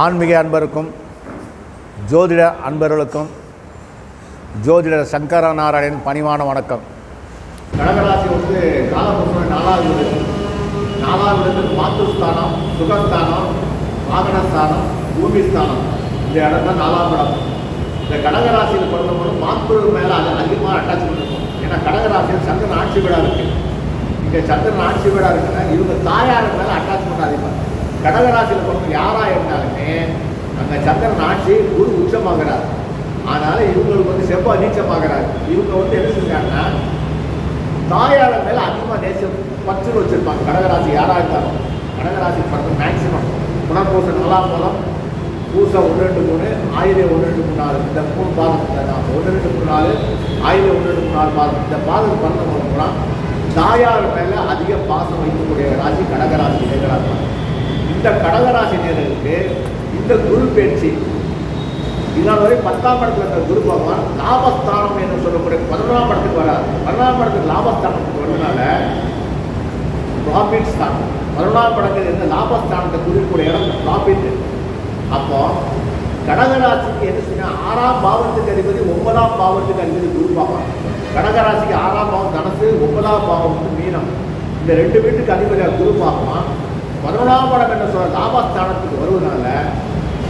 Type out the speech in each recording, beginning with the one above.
ஆன்மீக அன்பருக்கும் ஜோதிட அன்பர்களுக்கும் ஜோதிடர் சங்கர நாராயணன் பணிவான வணக்கம். கடகராசி வந்து காலபுருஷன் நாலாவது வீடு. நாலாவது வீடு மாத்துஸ்தானம் சுகஸ்தானம் வாகனஸ்தானம் பூமிஸ்தானம். இந்த இடம் தான் நாலாம் இடம். இந்த கடகராசியில் பிறந்தபோது மாத்து மேலே அது அதிகமாக அட்டாச்மெண்ட் இருக்கும் ஏன்னா கடகராசியில் சந்திரன் ஆட்சி வீடாக இருக்குது இங்கே சந்திரன் ஆட்சி வீடாக இருக்குன்னா இவங்க தாயார் மேலே அட்டாச்மெண்ட் அதிகமாக கடகராசியில் பிறந்த யாராக இருந்தாலுமே அங்கே சந்திரன் ஆட்சி குரு உச்சமாகிறார். அதனால் இவங்களுக்கு வந்து செவ்வாய் நீச்சமாகிறார். இவங்க வந்து என்ன செஞ்சாங்கன்னா தாயார மேலே அதிகமாக நேசம் பற்று வச்சுருப்பாங்க. கடகராசி யாராக இருந்தாலும். கடகராசி பிறந்த மேக்சிமம் புனர்பூசம் நல்லா மூலம் பூசம் ஒன்று ரெண்டு மூணு ஆயிரம் ஒன்று ரெண்டு மூணு நாலு. இந்த மூணு பாதம் ஒன்று ரெண்டு மூணு நாலு ஆயிரம் ஒன்று ரெண்டு மூணு நாலு பாதம். இந்த பாதம் பிறந்த மூலம் தாயார் மேலே அதிக பாசம் வைக்கக்கூடிய ராசி கடகராசி நேர்களாக இந்த கடகராசினியர்களுக்கு இந்த குரு பேச்சு. இதனால் வரை பத்தாம் இடத்துல இருக்கிற குரு பகவான் லாபஸ்தானம் என்று சொல்லக்கூடிய பதினொன்றாம் இடத்துக்கு வராது பதினொன்றாம் இடத்துக்கு லாபஸ்தானத்துக்கு வரதுனால ப்ராஃபிட் ஸ்தானம் பதினொன்றாம் இடத்துல இந்த லாபஸ்தானத்தை குறிக்கூடிய இடம் ப்ராஃபிட் அப்போ கடகராசிக்கு என்ன செய்யணும் ஆறாம் பாவத்துக்கு அதிபதி ஒன்பதாம் பாவத்துக்கு அதிபதி குரு பகவான். கடகராசிக்கு ஆறாம் பாவம் தனசு ஒன்பதாம் பாவம் வந்து மீனம். இந்த ரெண்டு வீட்டுக்கு அதிபதியாக குரு பகவான் பதினொன்றாம் இடம் என்ன லாபஸ்தானத்துக்கு வருவதனால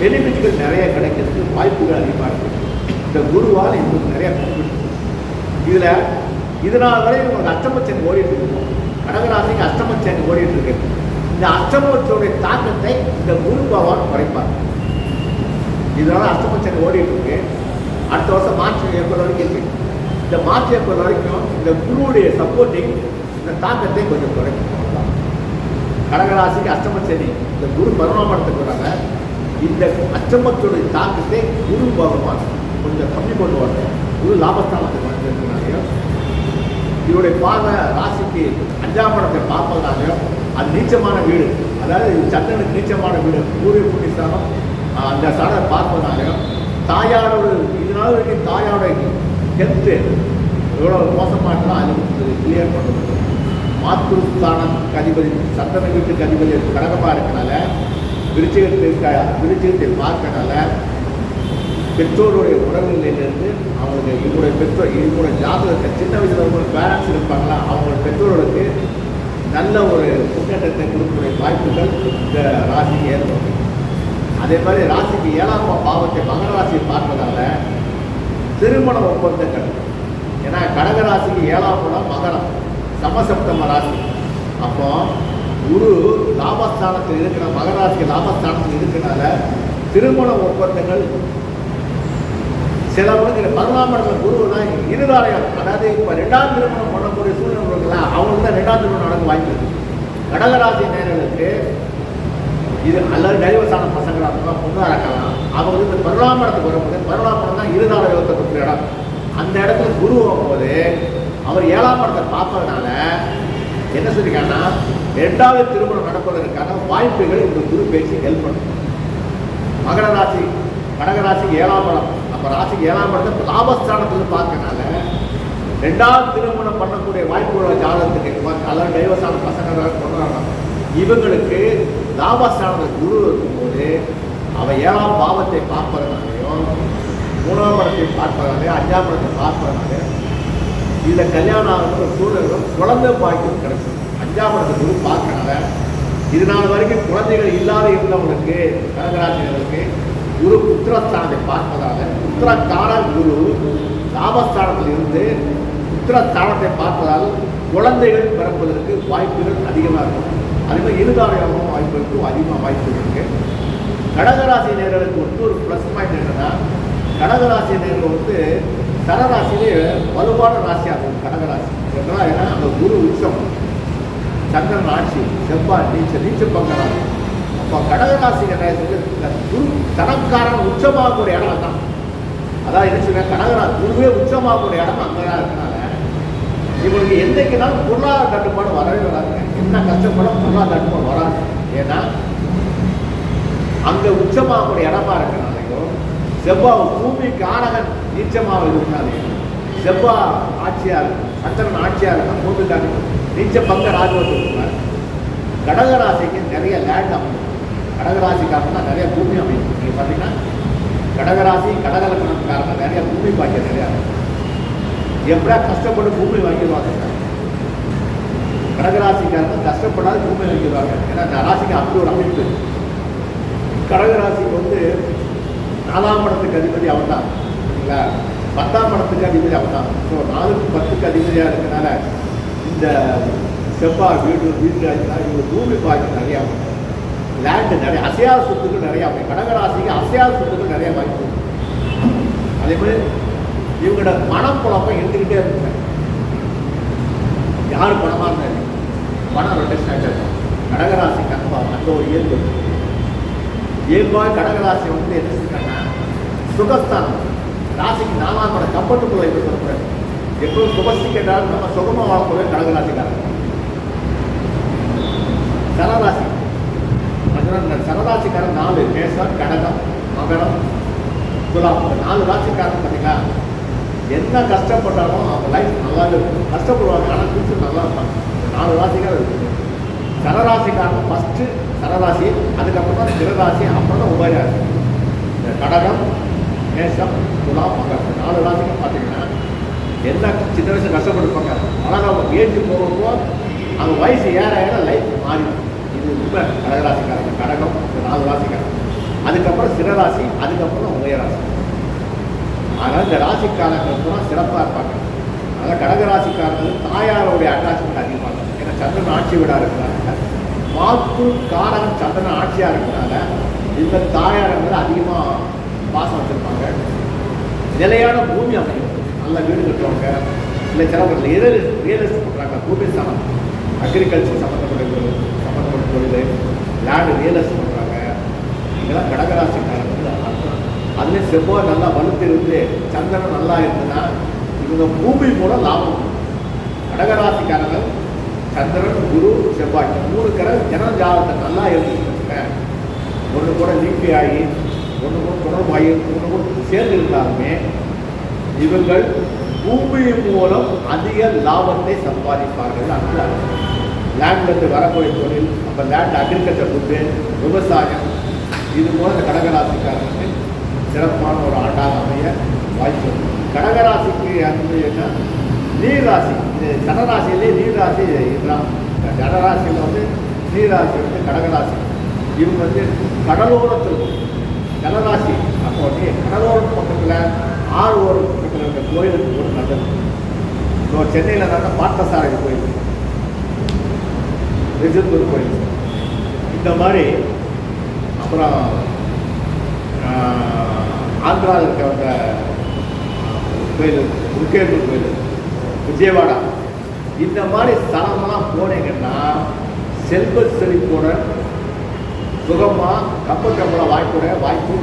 பெனிஃபிட்கள் நிறைய கிடைக்கிறதுக்கு வாய்ப்புகள் அதிகமாக இருக்குது இந்த குருவால் இவங்களுக்கு நிறைய பெனிஃபிட் இதில் இதனால் வரை இவங்களுக்கு அஷ்டமச்சன் ஓடிட்டு இருக்கும் கடகராசிக்கு அஷ்டமச்சனி ஓடிட்டு இருக்கு. இந்த அஷ்டமத்தோடைய தாக்கத்தை இந்த குரு பகவான் குறைப்பார். இதனால் அஷ்டமச்சனி ஓடிட்டு இருக்கு. அடுத்த வருஷம் மார்ச் ஏப்ரல் வரைக்கும் இருக்கு. இந்த மார்ச் ஏப்ரல் வரைக்கும் இந்த குருவுடைய சப்போர்ட்டிங் இந்த தாக்கத்தை கொஞ்சம் குறைக்கும். கடகராசிக்கு கடகராசிக்கு அஷ்டமச்சனி இந்த குரு பருவமடத்துக்கு வராங்க. இந்த அச்சமத்துடைய தாக்கத்தை குரு பகவான் கொஞ்சம் கம்மி பண்ணுவாங்க குரு லாபஸ்தானத்துக்கு வந்திருக்கனாலையும் இவருடைய பார்வை ராசிக்கு அஞ்சாம் படத்தை பார்ப்பதனாலையும் அது நீச்சமான வீடு. அதாவது சந்தனுக்கு நீச்சமான வீடு. பூர்வ புண்ணியஸ்தானம் அந்த ஸ்தானத்தை பார்ப்பதாலையும் தாயாரோட இதனால வரைக்கும் தாயாரோட ஹெல்த்து எவ்வளோ மோசமாக இருந்தாலும் அது கிளியர் பண்ணுறது மாத்ருஸ்தானத்துக்கு அதிபதி சந்தன வீட்டுக்கு அதிபதி கடகமாக இருக்கனால விருச்சிகத்திற்கு விருச்சிகத்தை பார்க்கறனால பெற்றோருடைய உறவுகளிலிருந்து அவங்களுக்கு இவங்களுடைய பெற்றோர் இவங்களுடைய ஜாதகத்தை சின்ன வயசில் ஒரு பேரண்ட்ஸ் இருப்பாங்களா? அவங்களோட பெற்றோர்களுக்கு நல்ல ஒரு முன்னேற்றத்தை கொடுக்கக்கூடிய வாய்ப்புகள் இந்த ராசிக்கு ஏற்படும். அதே மாதிரி ராசிக்கு ஏழாம் பாவத்தை மகர ராசியை பார்ப்பதால திருமண ஒப்பந்தங்கள். ஏன்னா கடக ராசிக்கு ஏழாம் இடம் மகரம். சமசப்தம ராசி அப்போ குரு லாபஸ்தானத்தில் இருக்கிற மகராசி லாபஸ்தானத்தில் இருக்கிறனால திருமண ஒப்பந்தங்கள் சிலவங்களுக்கு இந்த பதினாம் இடத்துல குருனா இருதாலயம் அதாவது இப்போ ரெண்டாம் திருமணம் பண்ணக்கூடிய சூழ்நிலை இருக்குல்ல அவங்களுக்கு தான் ரெண்டாம் திருமணம் நடக்க வாய்ப்பு இருக்குது கடகராசி நேரங்களுக்கு இது அல்லது டைவர்ஸான பசங்களாக இருக்கலாம் பொண்ணாக இருக்கலாம். அவங்க வந்து இந்த வரும்போது பதினாம் தான் இருதால யோகத்தை கொடுக்குற இடம் அந்த இடத்துல குரு வரும்போது அவர் ஏழாம் இடத்தை பார்ப்பதனால என்ன சொல்லியிருக்காங்கன்னா ரெண்டாவது திருமணம் நடப்பதற்கான வாய்ப்புகள் இந்த குரு பேச்சு ஹெல்ப் பண்ணும் மகர ராசி கடக ராசிக்கு ஏழாம் படம் அப்போ ராசிக்கு ஏழாம் படத்தை லாபஸ்தானத்துல பார்க்கறனால ரெண்டாவது திருமணம் பண்ணக்கூடிய வாய்ப்புள்ள ஜாதகத்துக்கு அதாவது டைவர்ஸான பசங்க கொண்டாடுறாங்க இவங்களுக்கு லாபஸ்தானத்தில் குரு இருக்கும்போது அவ ஏழாம் பாவத்தை பார்ப்பதனாலையும் மூணாம் படத்தை பார்ப்பதனாலையும் அஞ்சாம் படத்தை பார்ப்பதனாலையும் இதில் கல்யாணம் ஆகிற ஒரு சூழலும் குழந்தை பாக்கியம் கிடைக்கும். அஞ்சாம் இடத்துக்கு குரு பார்க்கறனால இது நாள் வரைக்கும் குழந்தைகள் இல்லாத இருந்தவங்களுக்கு கடகராசினருக்கு குரு புத்திரஸ்தானத்தை பார்ப்பதால புத்திரக்கார குரு லாபஸ்தானத்தில் இருந்து புத்திரஸ்தானத்தை பார்ப்பதால் குழந்தைகள் பிறப்பதற்கு வாய்ப்புகள் அதிகமாக இருக்கும். அதே மாதிரி இருதாரியாகவும் வாய்ப்பு இருக்கும் அதிகமாக வாய்ப்பு இருக்கு. கடகராசி நேர்களுக்கு வந்து ஒரு ப்ளஸ் பாயிண்ட் என்னன்னா கடகராசி நேர்கள் வந்து சரராசிலே வலுவான ராசியாக இருக்கும் கடகராசி. ஏன்னா ஏன்னா அந்த குரு உச்சம். சந்திரன் ஆட்சி செவ்வாய் நீச்சல் நீச்சல் பங்கராசி அப்போ கடகராசி என்ன இந்த குரு தனக்காரன் உச்சமாகக்கூடிய இடம் தான் அதான் என்ன சொல்றேன் கடகரா குருவே உச்சமாகக்கூடிய இடம் அங்கே தான் இருக்கனால இவங்களுக்கு என்றைக்குனாலும் பொருளாதார தட்டுப்பாடு வரவே வராதுங்க என்ன கஷ்டப்படும்? பொருளாதார தட்டுப்பாடு வராது. ஏன்னா அங்கே உச்சமாகக்கூடிய இடமா இருக்கனாலையும் செவ்வாய் பூமி காரகன் நீச்சமாக இருந்தாலே செவ்வா ஆட்சியார் சந்திரன் ஆட்சியார் பூமி காரகன் நீச்ச பங்க ராஜவத்துக்கு கடகராசிக்கு நிறைய லேண்ட் அமையும். கடகராசிக்காரங்க நிறைய பூமி அமையும். நீங்கள் பார்த்தீங்கன்னா கடகராசி கடகலக்கணக்காரங்க நிறைய பூமி பாக்கியம் நிறையா இருக்கும். எப்படா கஷ்டப்பட்டு பூமி வாங்கிடுவாங்க? கடகராசிக்காரங்க கஷ்டப்படாத பூமி வாங்கிடுவாங்க. ஏன்னா இந்த ராசிக்கு அப்படி ஒரு அமைப்பு. கடகராசிக்கு வந்து நாலாம் படத்துக்கு அதிபதி அவன் தான் சரிங்களா? பத்தாம் படத்துக்கு அதிபதி அவன் தான் ஸோ நாலுக்கு பத்துக்கு அதிபதியாக இருக்கனால இந்த செவ்வாய் வீடு வீடு ஆச்சுன்னா இவங்க பூமி பாக்கி நிறையா லேண்டு நிறைய அசையாத சொத்துக்கள் நிறையா அமையும் கடகராசிக்கு அசையாத சொத்துக்கள் நிறைய வாய்ப்பு அதே மாதிரி இவங்களோட மனக்குழப்பம் எழுந்துக்கிட்டே இருக்குங்க. யார் பணமாக இருந்தாலும். பணம் ரொட்டேஷன் ஆகிட்டே இருக்கும் கடகராசி கண்பா அந்த ஒரு இயல்பு. இயல்பாக கடகராசி வந்து என்ன செஞ்சாங்கன்னா சுகஸ்தானம். ராசிக்கு நாலாம் கூட கம்பத்துக்குள்ள எப்படி சொல்லக்கூடாது எப்பவும் சுகஸ்தி கேட்டாலும் நம்ம சுகமாக வாழக்கூடிய கடகராசிக்காரங்க சரராசி. அதனால் சரராசிக்காரன் நாலு மேசம் கடகம் மகரம் துலாம். இந்த நாலு ராசிக்காரன் பார்த்தீங்களா என்ன கஷ்டப்பட்டாலும் அவங்க லைஃப் நல்லா இருக்கும். கஷ்டப்படுவாங்க ஆனால் ஃபியூச்சர் நல்லா இருப்பாங்க. நாலு ராசிக்காரன் இருக்குது சரராசிக்காரன் ஃபஸ்ட்டு சரராசி அதுக்கப்புறம் தான் திரராசி அப்புறம் தான் உபயராசி இந்த கடகம் மேஷம் துலா மகரம். இந்த நாலு ராசிக்கும் பார்த்தீங்கன்னா என்ன சின்ன வயசு கஷ்டப்பட்டுருப்பாங்க? ஆனால் அவங்க ஏற்றி போகிறப்போ அவங்க வயசு ஏற ஏற லைஃப் மாறிடும் இது உண்மை கடகராசிக்காரங்க. கடகம் நாலு ராசிக்காரங்க. அதுக்கப்புறம் சிறராசி அதுக்கப்புறம் உபயராசி. அதனால் இந்த ராசிக்காரங்கள் பூரா சிறப்பாக இருப்பாங்க. அதனால் கடகராசிக்காரர்கள் தாயாரோடைய அட்டாச்மெண்ட் அதிகமாக இருக்கும். ஏன்னா சந்திரன் ஆட்சி விடா இருக்கிறாங்க. மாத்து காரகம் சந்திரன் ஆட்சியாக இருக்கிறனால இந்த தாயாரங்கள் அதிகமாக பாசம் வச்சுருப்பாங்க. நிலையான பூமி அமையும். நல்ல வீடு கட்டுவாங்க. இல்லை சிலவர்கள் ரியல் ரியல் எஸ்டேட் பண்ணுறாங்க பூமி சமம் அக்ரிகல்ச்சர் சம்மந்தப்பட்ட சம்மந்தப்பட்ட தொழில் லேண்டு ரியல் எஸ்டேட் பண்ணுறாங்க இதெல்லாம் கடகராசிக்காரங்க அதுலேயும் செவ்வாய் நல்லா வலுத்து இருந்து சந்திரன் நல்லா இருந்ததுன்னா இவங்க பூமி மூலம் லாபம் கடகராசிக்காரர்கள் சந்திரன் குரு செவ்வாய். மூணு கிரக ஜன ஜாதகத்தை நல்லா இருந்துச்சுங்க ஒன்று கூட நீக்கி ஆகி ஒன்று கூட தொடர்பாகி ஒன்று கூட சேர்ந்து இருந்தாலுமே இவங்கள் பூமி மூலம் அதிக லாபத்தை சம்பாதிப்பார்கள். அந்த லேண்ட்லேருந்து வரக்கூடிய தொழில் அப்போ லேண்ட் அக்ரிகல்ச்சர் ஃபுட்டு விவசாயம் இது மூலம் இந்த கடகராசிக்காரர்களுக்கு சிறப்பான ஒரு ஆண்டாக அமைய வாய்ப்பு கடகராசிக்கு வந்து என்ன? நீர் இது சனராசியிலே நீர் இதுதான் ஜனராசியில் வந்து நீர் வந்து கடகராசி. இவங்க வந்து கடலோரத்தில் ஜனராசி அப்போ வந்து கடலோர பக்கத்தில் ஆறு ஓரம் பக்கத்தில் இருக்கிற கோயிலுக்கு கூட நல்லது இப்போ சென்னையில் நடந்த பார்த்தசாரதி கோயில் ரிஜத்தூர் கோயில். இந்த மாதிரி அப்புறம் ஆந்திராவில் இருக்கிற அந்த கோயில் முக்கேந்தூர் கோயில். விஜயவாடா. இந்த மாதிரி ஸ்தலமெல்லாம் போனீங்கன்னா செல்வ செழிப்புடன் சுகமாக கப்பல் கப்பலாக வாய்ப்புட வாய்ப்பு.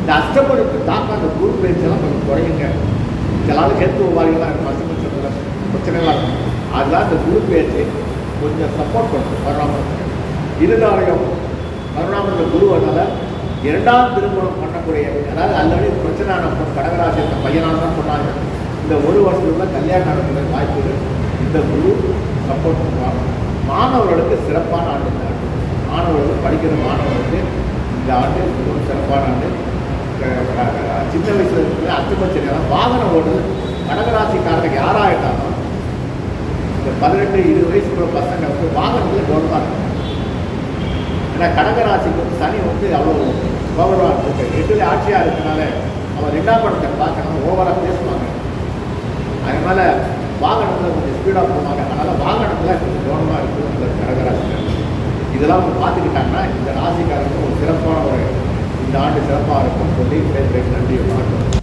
இந்த அஷ்டப்படுக்கு தாக்கம் அந்த குரு பயிற்சியெல்லாம் கொஞ்சம் குறையுங்க. சில ஆள் ஹெல்த் உபாதிகள்லாம் இருக்கும். பசங்க சொல்கிற பிரச்சனைலாம் இருக்கும். அதுதான் இந்த குரு பயிற்சி கொஞ்சம் சப்போர்ட் பண்ணும் பரிணாமத்துக்கு இருந்தாலையும் கருணாமரத்தில் குரு அதனால் இரண்டாம் திருமணம் பண்ணக்கூடிய அதாவது ஆல்ரெடி பிரச்சனை ஆன கடகராசி இருக்க தான் சொன்னாங்க இந்த ஒரு வருஷத்துல கல்யாணம் நடக்கிற வாய்ப்புகள் இந்த குரு சப்போர்ட் பண்ணுவாங்க மாணவர்களுக்கு சிறப்பான ஆண்டு இந்த ஆண்டு. மாணவர்கள் படிக்கிற மாணவர்களுக்கு இந்த ஆண்டு மிகவும் சிறப்பான ஆண்டு. சின்ன வயசுல இருக்கிற அச்சுப்பச்சனையெல்லாம் வாகனம் ஓடுது கடகராசிக்காரங்க யாராகிட்டாலும் இந்த பதினெட்டு இருபது வயசுக்குள்ள பசங்க வந்து வாகனத்தில் கவனமாக இருக்கும் ஏன்னா கடகராசிக்கு வந்து சனி வந்து அவ்வளோ ஓவராக இருக்கு எட்டுல ஆட்சியாக இருக்கனால அவன் ரெண்டாம் படத்தை பார்க்கணும் ஓவராக பேசுவாங்க. அதனால வாகனத்தில் கொஞ்சம் ஸ்பீடாக போனாங்க அதனால் வாகனத்தில் கொஞ்சம் கவனமாக இருக்கும் இந்த இதெல்லாம் அவங்க பார்த்துக்கிட்டாங்கன்னா இந்த ராசிக்காரங்க ஒரு சிறப்பான ஒரு இந்த ஆண்டு சிறப்பாக இருக்கும் சொல்லி விடைபெறுகிறேன். நன்றி வணக்கம்